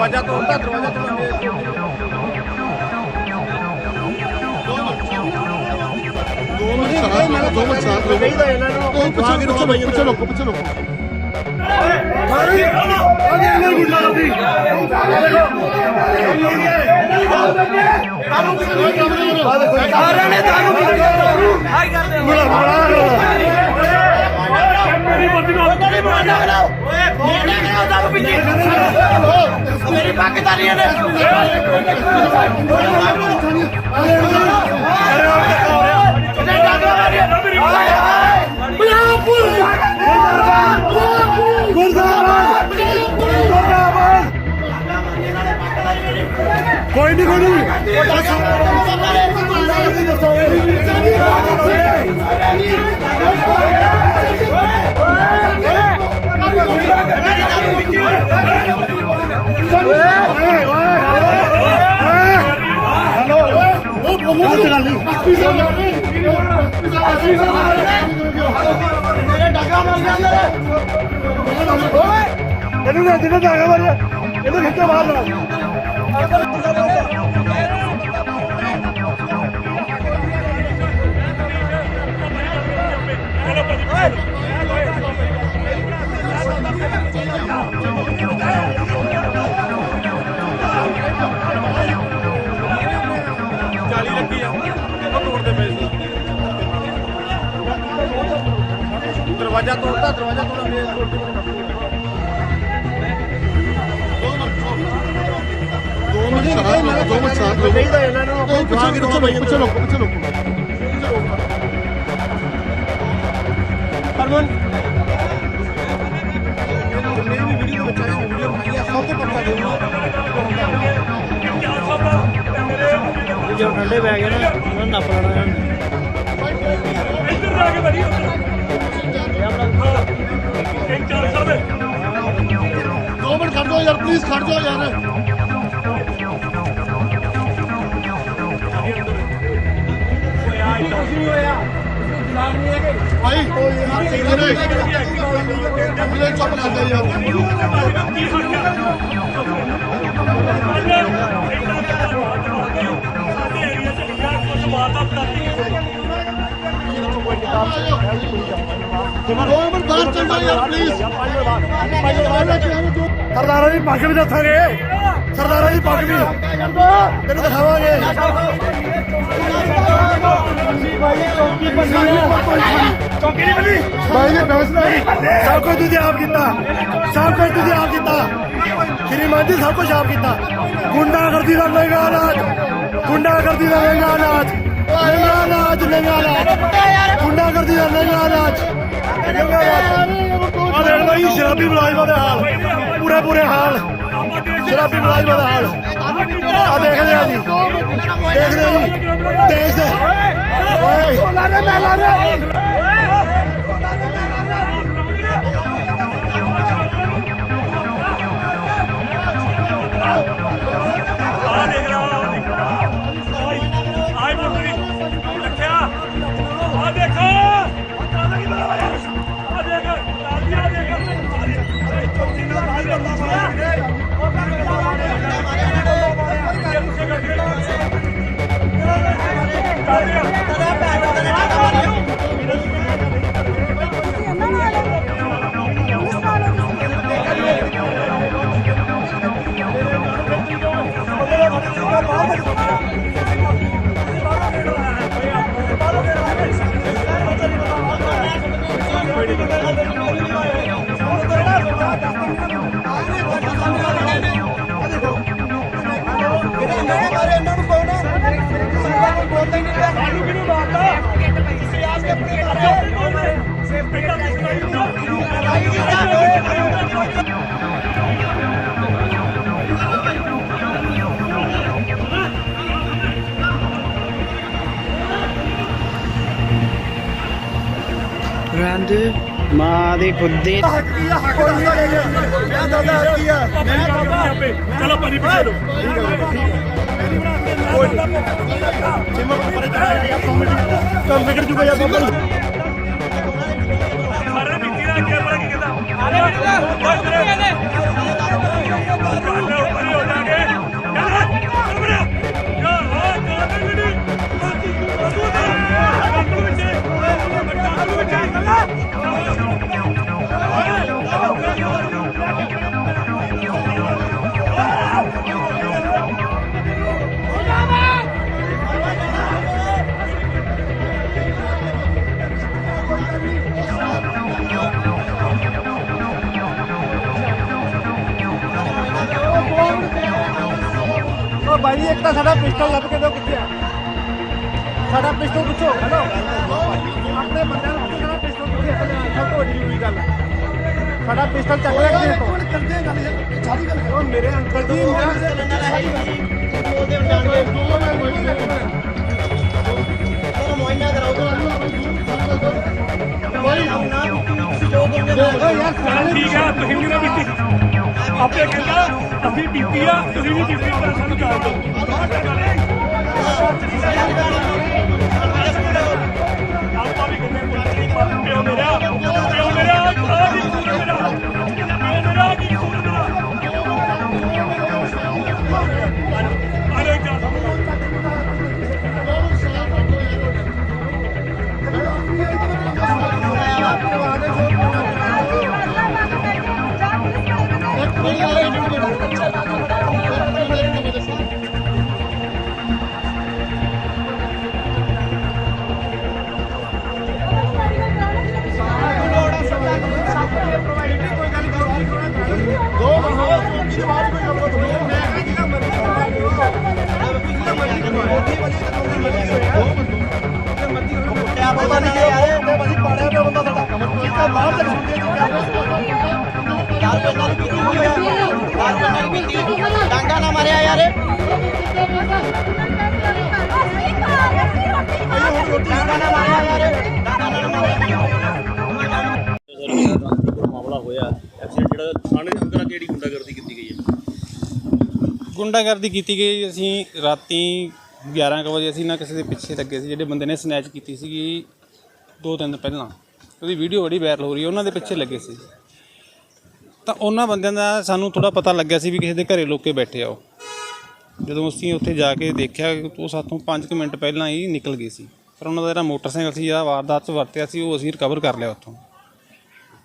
ਦਰਵਾਜ਼ਾ ਤੋੜਦਾ ਦਰਵਾਜ਼ਾ ਤੋੜਦਾ ਦੋ ਮਿੰਟ ਸ਼ਾਂਤ ਰਹੋ ਦੋ ਮਿੰਟ ਸ਼ਾਂਤ ਰਹੋ ਕਹੀਦਾ ਇਹਨਾਂ ਨੂੰ ਉਹ ਪਿੱਛੇ ਪਿੱਛੇ ਪਿੱਛੇ ਲੋਕੋ ਪਿੱਛੇ ਲੋਕੋ। ਸਾਰਿਆਂ ਨੇ ਦਾਰੂ ਪੀਤੀ ਹਾਈ ਕਰਦੇ ਹੋ ਬੜਾ ਬੜਾ ਓਏ ਮੋਟਾ ਕਿਉਂ ਦਾਰੂ ਪੀਤੀ। ਮੇਰੀ ਪੱਗ ਤਾਲੀਆਂ ਨੇ ਕੋਈ ਨਹੀਂ ਕੋਈ ਨਹੀਂ। ਇਹਨੂੰ ਨਾ ਜਿਹਨੇ ਜਾਗਾ ਮਾਰਿਆ ਇਹਨੂੰ ਖਿੱਚੋ ਬਾਹਰ ਨਾ ਚਾਲੀ ਦਰਵਾਜ਼ਾ ਤੋੜਦਾ ਦਰਵਾਜ਼ਾ ਤੋੜਦਾ ਦੋ ਮਿੰਟ ਸ਼ਾਂਤ ਰਹੋ ਦੋ ਮਿੰਟ ਸ਼ਾਂਤ ਰਹੋ। ਕਹੀਦਾ ਇਹਨਾਂ ਨੂੰ ਪਿੱਛੇ ਪਿੱਛੇ ਪਿੱਛੇ ਲੋਕੋ ਪਿੱਛੇ ਲੋਕੋ। ਹਰਮਨ। ਜਿੰਨੇ ਵੀ ਵੀਡੀਓ ਆਏ ਵੀਡੀਓ ਬਣਾਈ ਆ ਸਭ ਤੋਂ ਪੱਕਾ ਦੇ ਜੋ ਠੰਡੇ ਬੈ ਗਏ ਨਾ ਉਹਨਾਂ ਨੂੰ ਨੱਪ ਲੈਣਾ ਇੱਧਰ ਜਾ ਕੇ ਬੜੀ ਇੱਕ ਚਾਰ ਸਾਹਿਬ ਦੋ ਮਿੰਟ ਖੜ ਜਾਓ ਯਾਰ ਪਲੀਜ਼ ਖੜ ਜਾਓ ਯਾਰ। ਭਾਈ ਵੀਰੇ ਵੀਰੇ ਚੁੱਪ ਕਰ ਜਾ ਯਾਰ। ਸਾਡੇ ਏਰੀਆ ਚ ਇੰਨਾ ਕੁਝ ਮਾਰਦਾ ਪਤਾਤੀ ਸਰਦਾਰਾਂ ਦੀ ਪੱਗ ਵੀ ਦੱਸਾਂਗੇ ਸਰਦਾਰਾਂ ਦੀ ਪੱਗ ਵੀ ਤੈਨੂੰ ਦਿਖਾਵਾਂਗੇ ਚੌਕੀ ਨਹੀਂ ਮਿਲੀ ਭਾਈ ਜੀ ਬੈਸ ਨਹੀਂ ਸਭ ਕੁਝ ਤੁਸੀਂ ਆਪ ਕੀਤਾ ਸਭ ਕੁਝ ਤੁਸੀਂ ਆਪ ਕੀਤਾ ਸ਼੍ਰੀਮਾਨ ਜੀ ਸਭ ਕੁਝ ਆਪ ਕੀਤਾ ਗੁੰਡਾਗਰਦੀ ਦਾ ਮਹਿੰਗਾ ਇਲਾਜ ਗੁੰਡਾਗਰਦੀ ਦਾ ਮਹਿੰਗਾ ਇਲਾਜ ਮਹਿੰਗਾ ਇਲਾਜ ਮਹਿੰਗਾ ਇਲਾਜ ਗੁੰਡਾਗਰਦੀ ਦਾ ਮਹਿੰਗਾ ਇਲਾਜ ਮਹਿੰਗਾ ਇਲਾਜ ਆ ਦੇਖ ਜੀ ਸ਼ਰਾਬੀ ਮੁਲਾਜ਼ਮਾਂ ਦੇ ਹਾਲ। ਪੂਰੇ ਪੂਰੇ ਹਾਲ। ਸ਼ਰਾਬੀ ਮੁਲਾਜ਼ਮਾਂ ਦਾ ਹਾਲ। ਆ ਦੇਖਦੇ ਆ ਜੀ। ਦੇਖਦੇ ਆ ਜੀ। ਦੇਖ ਦੇ ਓਏ ਲਾਰੇ ਮੈਂ ਲਾਰੇ ਆ ਸਾਨੂੰ ਰੰਦ ਮਾਂ ਦੀ ਖੁੱਦੀ ਚਲੋ ਪਾਣੀ ਕੰਮ ਵਿਗੜ ਜੂਗਾ ਯਾਰ ਬਾਬਾ ਸਾਰੇ ਮਿੱਟੀ ਦਾ ਕੀ ਪਤਾ ਕੀ ਕਹਿੰਦਾ ਆ ਭਾਈ ਇੱਕ ਤਾਂ ਸਾਡਾ ਪਿਸਟਲ ਲੱਭ ਕੇ ਦਿਓ ਕਿੱਥੇ ਆ ਸਾਡਾ ਪਿਸਟਲ ਪੁੱਛੋ ਹੈਲੋ। ਆਪਣੇ ਬੰਦਿਆਂ ਨੂੰ ਪੁੱਛੋ ਸਾਡਾ ਪਿਸਟਲ ਕਿੱਥੇ ਆ ਸਭ ਤੋਂ ਵੱਡੀ ਜ਼ਰੂਰੀ ਗੱਲ। ਹੈ। ਸਾਡਾ ਪਿਸਟਲ ਚੱਕ ਲਿਆ ਕਿਤੇ ਤੋਂ। ਕਰਦੇ ਗੱਲ ਇਹ ਸਾਰੀ ਗੱਲ ਉਹ ਮੇਰੇ ਅੰਕਲ ਜੀ ਮੇਰਾ ਠੀਕ ਆ ਤੁਸੀਂ ਵੀ ਨਾ ਪੀਤੀ ਆਪੇ ਕਹਿੰਦਾ ਅਸੀਂ ਪੀਤੀ ਆ ਤੁਸੀਂ ਵੀ ਪੀਤੀ ਪਰ ਸਾਨੂੰ ਜਾਣ ਡਾਂਗਾ ਨਾ ਮਾਰਿਆ ਯਾਰ ਡਾਂਗਾ ਨਾ ਮਾਰਿਆ ਯਾਰ ਡਾਂਗਾ ਨਾ ਮਾਰਿਆ ਮਾਮਲਾ ਹੋਇਆ ਐਕਸੀਡੈਂਟ ਜਿਹੜਾ ਥਾਣੇ ਦੇ ਅੰਦਰ ਕਿਹੜੀ ਗੁੰਡਾਗਰਦੀ ਕੀਤੀ ਗਈ ਹੈ ਗੁੰਡਾਗਰਦੀ ਕੀਤੀ ਗਈ ਅਸੀਂ ਰਾਤੀ 11 ਕੁ ਵਜੇ ਅਸੀਂ ਨਾ ਕਿਸੇ ਦੇ ਪਿੱਛੇ ਲੱਗੇ ਸੀ, ਜਿਹੜੇ ਬੰਦੇ ਨੇ ਸਨੈਚ ਕੀਤੀ ਸੀਗੀ ਦੋ ਦਿਨ ਪਹਿਲਾਂ। ਉਹਦੀ ਵੀਡੀਓ ਬੜੀ ਵਾਇਰਲ ਹੋ ਰਹੀ ਹੈ, ਉਹਨਾਂ ਦੇ ਪਿੱਛੇ ਲੱਗੇ ਸੀ। ਤਾਂ ਉਹਨਾਂ ਬੰਦਿਆਂ ਦਾ ਸਾਨੂੰ ਥੋੜਾ ਪਤਾ ਲੱਗਿਆ ਸੀ ਵੀ ਕਿਸੇ ਦੇ ਘਰੇ ਲੋਕੇ ਬੈਠੇ ਆ ਉਹ। ਜਦੋਂ ਅਸੀਂ ਉੱਥੇ ਜਾ ਕੇ ਦੇਖਿਆ ਕਿ ਉਹ ਸਾਥੋਂ 5 ਮਿੰਟ ਪਹਿਲਾਂ ਹੀ ਨਿਕਲ ਗਏ ਸੀ। ਪਰ ਉਹਨਾਂ ਦਾ ਜਿਹੜਾ ਮੋਟਰਸਾਈਕਲ ਸੀ, ਜਿਹੜਾ ਵਾਰਦਾਤ 'ਚ ਵਰਤਿਆ ਸੀ, ਉਹ ਅਸੀਂ ਰਿਕਵਰ ਕਰ ਲਿਆ ਉੱਥੋਂ।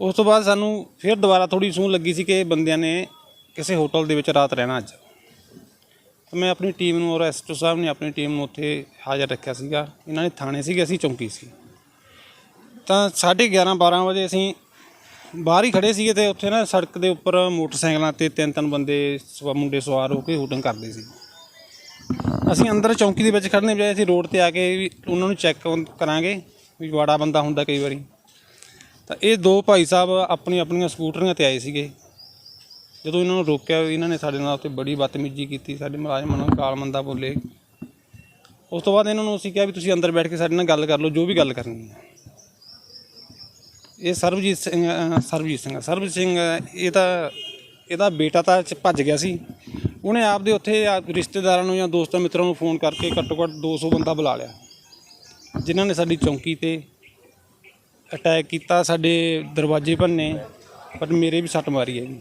ਉਸ ਤੋਂ ਬਾਅਦ ਸਾਨੂੰ ਫਿਰ ਦੁਬਾਰਾ ਥੋੜੀ ਸੂਹ ਲੱਗੀ ਸੀ ਕਿ ਇਹ ਬੰਦਿਆਂ ਨੇ ਕਿਸੇ ਹੋਟਲ ਦੇ ਵਿੱਚ ਰਾਤ ਰਹਿਣਾ ਅੱਜ। ਤਾਂ ਮੈਂ ਆਪਣੀ ਟੀਮ ਨੂੰ ਔਰ ਐਸਟੋ ਸਾਹਿਬ ਨੇ ਆਪਣੀ ਟੀਮ ਨੂੰ ਉੱਥੇ ਹਾਜ਼ਰ ਰੱਖਿਆ ਸੀਗਾ। ਇਹਨਾਂ ਨੇ ਥਾਣੇ ਸੀਗੇ, ਅਸੀਂ ਚੌਂਕੀ ਸੀ। ਤਾਂ 11:30 12 ਵਜੇ ਅਸੀਂ ਬਾਹਰ ਹੀ ਖੜੇ ਸੀਗੇ ਤੇ ਉੱਥੇ ਨਾ ਸੜਕ ਦੇ ਉੱਪਰ ਮੋਟਰਸਾਈਕਲਾਂ ਤੇ ਤਿੰਨ ਤਿੰਨ ਬੰਦੇ ਸਵਾ ਮੁੰਡੇ ਸਵਾਰ ਹੋ ਕੇ ਹੂਟਿੰਗ ਕਰਦੇ ਸੀ। ਅਸੀਂ ਅੰਦਰ ਚੌਂਕੀ ਦੇ ਵਿੱਚ ਖੜਨੇ ਬਜਾਏ ਅਸੀਂ ਰੋਡ ਤੇ ਆ ਕੇ ਵੀ ਉਹਨਾਂ ਨੂੰ ਚੈੱਕ ਕਰਾਂਗੇ ਵੀ ਵਾੜਾ ਬੰਦਾ ਹੁੰਦਾ ਕਈ ਵਾਰੀ। ਤਾਂ ਇਹ ਦੋ ਭਾਈ ਸਾਹਿਬ ਆਪਣੀ ਆਪਣੀਆਂ ਸਕੂਟਰੀਆਂ ਤੇ ਆਏ ਸੀਗੇ। ਜਦੋਂ ਇਹਨਾਂ ਨੂੰ ਰੋਕਿਆ ਇਹਨਾਂ ਨੇ ਸਾਡੇ ਨਾਲ ਉੱਥੇ ਬੜੀ ਬਦਤਮੀਜ਼ੀ ਕੀਤੀ, ਸਾਡੇ ਮੁਲਾਜ਼ਮਾਂ ਨੂੰ ਗਾਲ ਮੰਦਾ ਬੋਲੇ। ਉਸ ਤੋਂ ਬਾਅਦ ਇਹਨਾਂ ਨੂੰ ਅਸੀਂ ਕਿਹਾ ਵੀ ਤੁਸੀਂ ਅੰਦਰ ਬੈਠ ਕੇ ਸਾਡੇ ਨਾਲ ਗੱਲ ਕਰ ਲਓ, ਜੋ ਵੀ ਗੱਲ ਕਰਨੀ ਹੈ। ਇਹ ਸਰਬਜੀਤ ਸਿੰਘ, ਅਹ, ਸਰਬਜੀਤ ਸਿੰਘ ਸਰਬਜੀਤ ਸਿੰਘ, ਇਹ ਤਾਂ ਇਹਦਾ ਬੇਟਾ ਤਾਂ ਚ- ਭੱਜ ਗਿਆ ਸੀ। ਉਹਨੇ ਆਪਦੇ ਉੱਥੇ ਆ- ਰਿਸ਼ਤੇਦਾਰਾਂ ਨੂੰ ਜਾਂ ਦੋਸਤਾਂ ਮਿੱਤਰਾਂ ਨੂੰ ਫੋਨ ਕਰਕੇ ਘੱਟੋ ਘੱਟ 200 ਬੰਦਾ ਬੁਲਾ ਲਿਆ। ਜਿਨ੍ਹਾਂ ਨੇ ਸਾਡੀ ਚੌਂਕੀ ਤੇ ਅਟੈਕ ਕੀਤਾ, ਸਾਡੇ ਦਰਵਾਜ਼ੇ ਭੰਨੇ ਪਰ ਮੇਰੇ ਵੀ ਸੱਟ ਮਾਰੀ ਹੈ ਜੀ।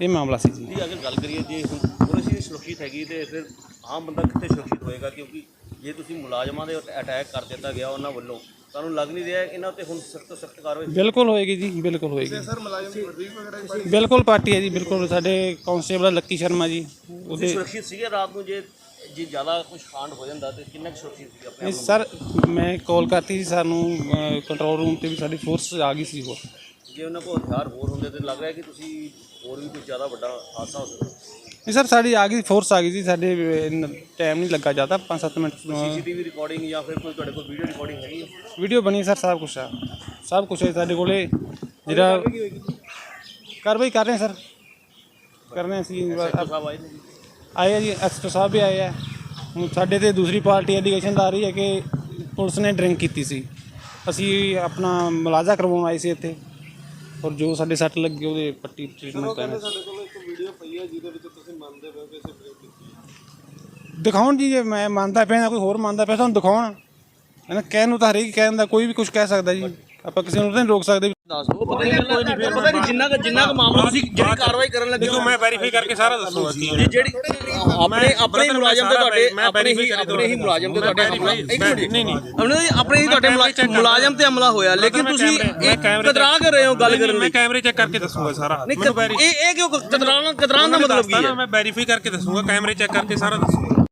ਇਹ ਮਾਮਲਾ ਸੀ ਜੀ। ਜੀ, ਅਗਰ ਗੱਲ ਕਰੀਏ ਜੇ ਹੁਣ ਪੁਲਿਸ ਹੀ ਸੁਰੱਖਿਅਤ ਹੈਗੀ ਤੇ ਫਿਰ ਆਮ ਬੰਦਾ ਕਿੱਥੇ ਸੁਰੱਖਿਅਤ ਹੋਏਗਾ? ਕਿਉਂਕਿ ਜੇ ਤੁਸੀਂ ਮੁਲਾਜ਼ਮਾਂ ਦੇ ਉੱਤੇ ਅਟੈਕ ਕਰ ਦਿੱਤਾ ਗਿਆ ਉਹਨਾਂ ਵੱਲੋਂ ਤੁਹਾਨੂੰ ਲੱਗ ਨਹੀਂ ਰਿਹਾ ਇਹਨਾਂ ਉੱਤੇ ਹੁਣ ਸਖਤ ਤੋਂ ਸਖਤ ਕਾਰਵਾਈ ਬਿਲਕੁਲ ਹੋਏਗੀ ਜੀ ਬਿਲਕੁਲ ਹੋਏਗੀ। ਸਰ ਮੁਲਾਜ਼ਮ ਬਿਲਕੁਲ ਪਾਰਟੀ ਹੈ ਜੀ ਬਿਲਕੁਲ ਸਾਡੇ ਕਾਂਸਟੇਬਲ ਲੱਕੀ ਸ਼ਰਮਾ ਜੀ ਉਹਦੇ ਸੁਰੱਖਿਅਤ ਸੀਗੇ ਰਾਤ ਨੂੰ ਜੇ ਜੇ ਜ਼ਿਆਦਾ ਕੁਝ ਕਾਂਡ ਹੋ ਜਾਂਦਾ ਤੇ ਕਿੰਨਾ ਕੁ ਸੁਰੱਖਿਅਤ ਸੀ ਆਪਣੇ ਨਹੀਂ ਸਰ ਮੈਂ ਕਾਲ ਕਰਤੀ ਸੀ ਸਾਨੂੰ ਕੰਟਰੋਲ ਰੂਮ ਤੇ ਵੀ ਸਾਡੀ ਫੋਰਸ ਆ ਗਈ ਸੀ ਹੋਰ ਜੇ ਉਹਨਾਂ ਕੋਲ ਹਥਿਆਰ ਹੋਰ ਹੁੰਦੇ ਤੇ ਲੱਗ ਰਿਹਾ ਕਿ ਤੁਸੀਂ ਹੋਰ ਵੀ ਕੁਝ ਜ਼ਿਆਦਾ ਵੱਡਾ ਹਾਦਸਾ ਹੋ ਸਕਦਾ? ਨਹੀਂ ਸਰ ਸਾਡੀ ਆ ਗਈ ਫੋਰਸ ਆ ਗਈ ਸੀ ਸਾਡੇ ਟਾਈਮ ਨਹੀਂ ਲੱਗਾ ਜ਼ਿਆਦਾ 5-7 ਮਿੰਟ ਸੀਸੀਟੀਵੀ ਰਿਕਾਰਡਿੰਗ ਜਾਂ ਫਿਰ ਕੋਈ ਤੁਹਾਡੇ ਕੋਲ ਵੀਡੀਓ ਰਿਕਾਰਡਿੰਗ ਹੈਗੀ ਹੈ? ਵੀਡੀਓ ਬਣੀ ਸਰ ਸਭ ਕੁਝ ਆ। ਸਭ ਕੁਝ ਹੈ ਸਾਡੇ ਕੋਲੇ। ਜਿਹੜਾ ਕਾਰਵਾਈ ਕਰ ਰਹੇ ਸਰ। ਕਰ ਰਹੇ ਹਾਂ ਅਸੀਂ। ਸਾਹਿਬ ਆਏ ਨੇ ਜੀ? ਆਏ ਆ ਜੀ ਐਸਪੀ ਸਾਹਿਬ ਵੀ ਆਏ ਆ। ਹੁਣ ਸਾਡੇ ਤੇ ਦੂਸਰੀ ਪਾਰਟੀ ਐਲੀਗੇਸ਼ਨ ਆ ਰਹੀ ਹੈ ਕਿ ਪੁਲਿਸ ਨੇ ਡਰਿੰਕ ਕੀਤੀ ਸੀ। ਅਸੀਂ ਆਪਣਾ ਮੁਲਾਜ਼ਾ ਕਰਵਾਉਣ ਆਏ ਸੀ ਇੱਥੇ। ਔਰ ਜੋ ਸਾਡੇ ਸੱਟ ਲੱਗੀ ਉਹਦੇ ਪੱਟੀ ਟ੍ਰੀਟਮੈਂਟ ਕਰਨਾ ਸਾਡੇ ਕੋਲ ਇੱਕ ਵੀਡੀਓ ਪਈ ਹੈ ਜਿਹਦੇ ਵਿੱਚ ਤੁਸੀਂ ਮੰਨਦੇ ਹੋ ਕਿ ਅਸੀਂ ਕੀਤੀ ਦਿਖਾਉਣ ਜੀ ਜੇ ਮੈਂ ਮੰਨਦਾ ਪਿਆ ਜਾਂ ਕੋਈ ਹੋਰ ਮੰਨਦਾ ਪਿਆ ਤੁਹਾਨੂੰ ਦਿਖਾਉਣ। ਇਹਨਾਂ ਕਹਿਣ ਨੂੰ ਤਾਂ ਹਰੇਕ ਕਹਿ ਦਿੰਦਾ ਕੋਈ ਵੀ ਕੁਝ ਕਹਿ ਸਕਦਾ ਜੀ। ਆਪਾਂ ਕਿਸੇ ਨੂੰ ਤਾਂ ਨਹੀਂ ਰੋਕ ਸਕਦੇ ਪਤਾ ਨਹੀਂ ਜਿੰਨਾ ਕੁ ਜਿੰਨਾ ਕੁ ਮਾਮਲਾ ਤੁਸੀਂ ਜਿਹੜੀ ਕਾਰਵਾਈ ਕਰਨ ਲੱਗੇ ਹੋ। ਮੈਂ ਵੈਰੀਫਾਈ ਕਰਕੇ ਸਾਰਾ ਦੱਸੂਗਾ ਜੀ ਜਿਹੜੀ ਆਪਣੇ ਆਪਣੇ ਮੁਲਾਜ਼ਮ ਤੇ ਤੁਹਾਡੇ ਆਪਣੇ ਹੀ ਆਪਣੇ ਹੀ ਮੁਲਾਜ਼ਮ ਤੇ ਤੁਹਾਡੇ ਹਮਲਾ ਇੱਕ ਮਿੰਟ। ਨਹੀਂ। ਨਹੀਂ ਆਪਣੇ ਆਪਣੇ ਹੀ ਤੁਹਾਡੇ ਮੁਲਾ- ਮੁਲਾਜ਼ਮ ਤੇ ਹਮਲਾ ਹੋਇਆ। ਲੇਕਿਨ ਤੁਸੀਂ ਇਹ ਕਤਰਾ ਕਰ ਰਹੇ ਹੋ ਗੱਲ ਕਰਨ ਮੈਂ ਕੈਮਰੇ ਚੈੱਕ ਕਰਕੇ ਦੱਸੂਗਾ ਸਾਰਾ। ਨਹੀਂ ਇਹ ਇਹ ਕਿਉਂ ਕਤਰਾਨ ਦਾ ਮਤਲਬ ਕੀ ਹੈ? ਮੈਂ ਵੈਰੀਫਾਈ ਕਰਕੇ ਦੱਸੂਗਾ ਕੈਮਰੇ ਚੈੱਕ ਕਰਕੇ ਸਾਰਾ ਦੱਸੂਗਾ।